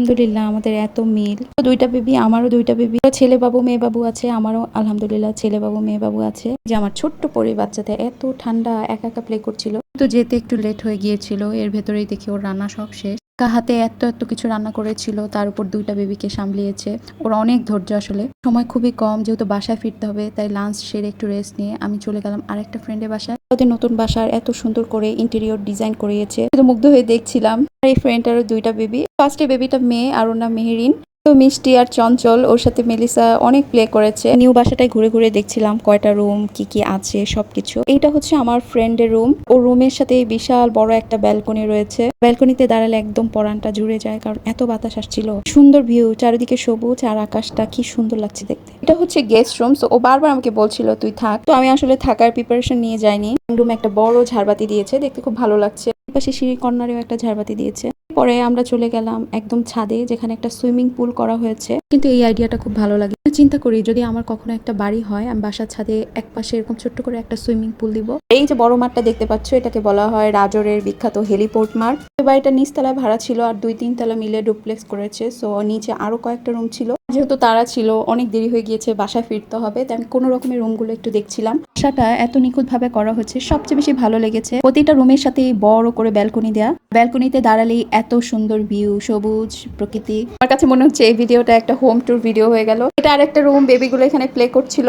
আলহামদুলিল্লাহ, আমাদের এত মিল। তো দুইটা বেবি, আমারও দুইটা বেবি। ছেলে বাবু, মেয়ে বাবু আছে, আমারও আলহামদুলিল্লাহ ছেলে বাবু, মেয়ে বাবু আছে। যে আমার ছোট্ট পরি বাচ্চাতে এত ঠান্ডা, একা একা প্লে করছিল। তো যেতে একটু লেট হয়ে গিয়েছিল, এর ভেতরেই দেখি ওর রান্না সব শেষ। একা হাতে এত এত কিছু রান্না করেছিল, তার উপর দুইটা বেবিকে সামলিয়েছে। ওর অনেক ধৈর্য আসলে। সময় খুবই কম, যেহেতু বাসায় ফিরতে হবে, তাই লাঞ্চ সেরে একটু রেস্ট নিয়ে আমি চলে গেলাম আরেকটা ফ্রেন্ডের বাসায়। ওদের নতুন বাসার এত সুন্দর করে ইন্টেরিয়র ডিজাইন করিয়েছে। মুগ্ধ হয়ে দেখছিলাম। আর এই ফ্রেন্ডটারও দুইটা বেবি ফার্স্টে বেবিটা মেয়ে আর ওর নাম মেহেরিন। তো মিষ্টি আর চঞ্চল, ওর সাথে মেলিসা অনেক প্লে করেছে। নিউ বাসাটায় ঘুরে ঘুরে দেখছিলাম কয়টা রুম কি কি আছে, সবকিছু। এইটা হচ্ছে আমার ফ্রেন্ডের রুম ও রুমের সাথে বিশাল বড় একটা ব্যালকনি রয়েছে। ব্যালকনিতে দাঁড়ালে একদম পরানটা জুড়ে যায়, কারণ এত বাতাস আসছিল। সুন্দর ভিউ চারিদিকে সবুজ আর আকাশটা কি সুন্দর লাগছে দেখতে। এটা হচ্ছে গেস্ট রুম ও বারবার আমাকে বলছিল, তুই থাক। তো আমি আসলে থাকার প্রিপারেশন নিয়ে যাইনি। রুমে একটা বড় ঝাড়বাতি দিয়েছে, দেখতে খুব ভালো লাগছে। পাশে সিঁড়ি কর্নারেও একটা ঝাড়বাতি দিয়েছে। পরে আমরা চলে গেলাম একদম ছাদে, যেখানে একটা সুইমিং পুল করা হয়েছে। কিন্তু এই আইডিয়াটা খুব ভালো লাগে। চিন্তা করি, যদি আমার কখনো একটা বাড়ি হয়, আমি বাসার ছাদে এক পাশে এরকম ছোট্ট করে একটা সুইমিং পুল দিব। এই যে বড় মাঠটা দেখতে পাচ্ছ, এটাকে বলা হয় রাজরের বিখ্যাত হেলিপোর্ট মাঠ। বাড়িটা নিচতলায় ভাড়া ছিল আর দুই তিন তলা মিলে ডুপ্লেক্স করেছে। সো নিচে আরও কয়েকটা রুম ছিল। যেহেতু তারা ছিল, অনেক দেরি হয়ে গিয়েছে, বাসায় ফিরতে হবে, তাই আমি কোনো রকমের রুমগুলো একটু দেখছিলাম। বাসাটা এত নিখুঁত ভাবে করা হচ্ছে, সবচেয়ে বেশি ভালো লেগেছে প্রতিটা রুমের সাথে বড় করে ব্যালকনি দেয়া। ব্যালকনিতে দাঁড়ালেই এত সুন্দর ভিউ, সবুজ প্রকৃতি। আমার কাছে মনে হচ্ছে এই ভিডিওটা একটা হোম ট্যুর ভিডিও হয়ে গেল। এটা আরেকটা রুম বেবিগুলো এখানে প্লে করছিল।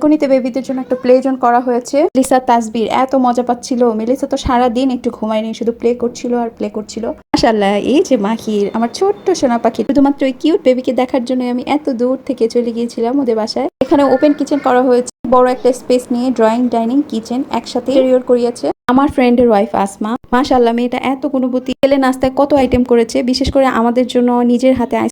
ব্যালকনিতে বেবিদের জন্য একটা প্লে জোন করা হয়েছে। লিসা তাসবির এত মজা পাচ্ছিল। মেলিসা তো সারা দিন একটু ঘুমায়নি শুধু প্লে করছিল আর প্লে করছিল। মাশাল্লাহ এই যে মাহির আমার ছোট্ট সোনা পাখি, শুধুমাত্র ওই কিউট বেবিকে দেখার জন্য আমি এত দূর থেকে চলে গিয়েছিলাম ওদের বাসায়। এখানে ওপেন কিচেন করা হয়েছে। বড় একটা স্পেস নিয়ে ড্রয়িং ডাইনিং কিচেন একসাথে রিওর করিয়েছে। আমার ফ্রেন্ডের ওয়াইফ আসমা। মাশাল্লাহ মেয়েটা এত গুণবতী। ছেলে নাস্তায় কত আইটেম করেছে। বিশেষ করে আমাদের জন্য নিজের হাতে